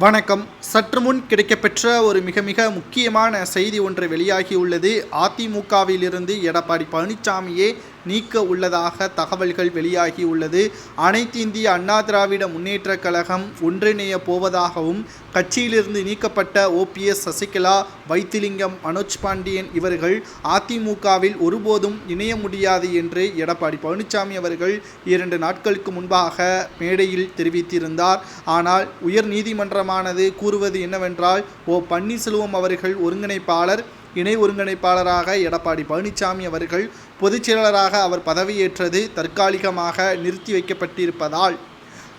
வணக்கம். சற்று முன் கிடைக்கப்பெற்ற ஒரு மிக மிக முக்கியமான செய்தி ஒன்று வெளியாகியுள்ளது அதிமுகவிலிருந்து எடப்பாடி பழனிசாமியே நீக்க உள்ளதாக தகவல்கள் வெளியாகியுள்ளது அனைத்து இந்திய அண்ணா திராவிட முன்னேற்ற கழகம் ஒன்றிணைய போவதாகவும் கட்சியிலிருந்து நீக்கப்பட்ட ஓபிஎஸ் சசிகலா வைத்திலிங்கம் மனோஜ் பாண்டியன் இவர்கள் அதிமுகவில் ஒருபோதும் இணைய முடியாது என்று எடப்பாடி பழனிசாமி அவர்கள் இரண்டு நாட்களுக்கு முன்பாக மேடையில் தெரிவித்திருந்தார். ஆனால் உயர் நீதிமன்றமானது கூறுவது என்னவென்றால் ஓ. பன்னீர்செல்வம் அவர்கள் ஒருங்கிணைப்பாளர் இணை ஒருங்கிணைப்பாளராக எடப்பாடி பழனிசாமி அவர்கள் பொதுச்செயலாளராக அவர் பதவியேற்றது தற்காலிகமாக நிறுத்தி வைக்கப்பட்டிருப்பதால்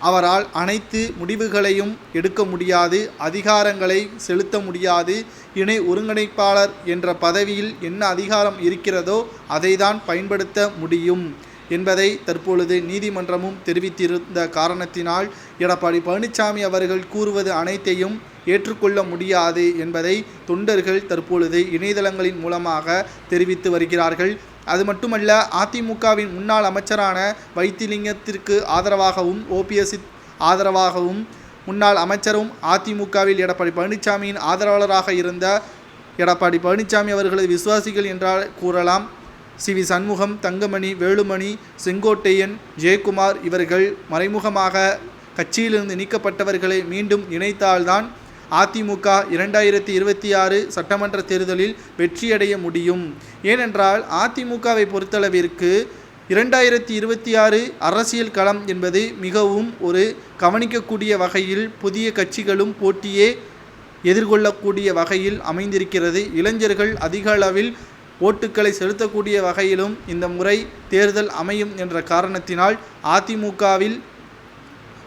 அவரால் அனைத்து முடிவுகளையும் எடுக்க முடியாது அதிகாரங்களை செலுத்த முடியாது இணை ஒருங்கிணைப்பாளர் என்ற பதவியில் என்ன அதிகாரம் இருக்கிறதோ அதைதான் பயன்படுத்த முடியும் என்பதை தற்பொழுது நீதிமன்றமும் தெரிவித்திருந்த காரணத்தினால் எடப்பாடி பழனிசாமி அவர்கள் கூறுவது அனைத்தையும் ஏற்றுக்கொள்ள முடியாது என்பதை தொண்டர்கள் தற்பொழுது இணையதளங்களின் மூலமாக தெரிவித்து வருகிறார்கள். அது மட்டுமல்ல அதிமுகவின் முன்னாள் அமைச்சரான வைத்திலிங்கத்திற்கு ஆதரவாகவும் ஓபிஎஸ் ஆதரவாகவும் முன்னாள் அமைச்சரும் அதிமுகவில் எடப்பாடி பழனிசாமியின் ஆதரவாளராக இருந்த எடப்பாடி பழனிசாமி அவர்களது விசுவாசிகள் என்றால் கூறலாம். சி. வி. சண்முகம் தங்கமணி வேலுமணி செங்கோட்டையன் ஜெயக்குமார் இவர்கள் மறைமுகமாக கட்சியிலிருந்து நீக்கப்பட்டவர்களை மீண்டும் இணைத்தால்தான் அதிமுக இரண்டாயிரத்தி இருபத்தி ஆறு சட்டமன்ற தேர்தலில் வெற்றியடைய முடியும். ஏனென்றால் அதிமுகவை பொறுத்தளவிற்கு இரண்டாயிரத்தி இருபத்தி ஆறு அரசியல் களம் என்பது மிகவும் ஒரு கவனிக்கக்கூடிய வகையில் புதிய கட்சிகளும் போட்டியே எதிர்கொள்ளக்கூடிய வகையில் அமைந்திருக்கிறது. இளைஞர்கள் அதிக அளவில் ஓட்டுக்களை செலுத்தக்கூடிய வகையிலும் இந்த முறை தேர்தல் அமையும் என்ற காரணத்தினால் அதிமுகவில்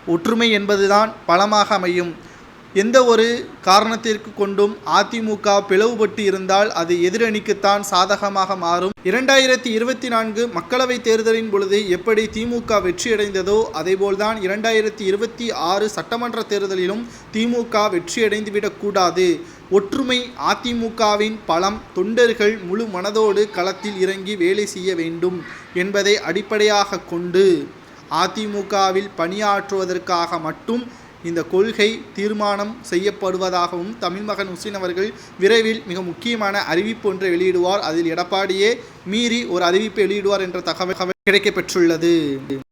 ஒற்றுமை என்பதுதான் பலமாக அமையும். எந்த ஒரு காரணத்திற்கு கொண்டும் அதிமுக பிளவுபட்டு இருந்தால் அது எதிரணிக்குத்தான் சாதகமாக மாறும். இரண்டாயிரத்தி இருபத்தி நான்கு மக்களவைத் தேர்தலின் பொழுது எப்படி திமுக வெற்றியடைந்ததோ அதேபோல்தான் இரண்டாயிரத்தி இருபத்தி ஆறு சட்டமன்ற தேர்தலிலும் திமுக வெற்றியடைந்துவிடக்கூடாது ஒற்றுமை அதிமுகவின் பலம் தொண்டர்கள் முழு மனதோடு களத்தில் இறங்கி வேலை செய்ய வேண்டும் என்பதை அடிப்படையாக கொண்டு அதிமுகவில் பணியாற்றுவதற்காக மட்டும் இந்த கொள்கை தீர்மானம் செய்யப்படுவதாகவும் தமிழ்மகன் உசின் அவர்கள் விரைவில் மிக முக்கியமான அறிவிப்பு ஒன்றை வெளியிடுவார். அதில் எடப்பாடியே மீறி ஒரு அறிவிப்பை வெளியிடுவார் என்ற தகவல் கிடைக்கப்பெற்றுள்ளது.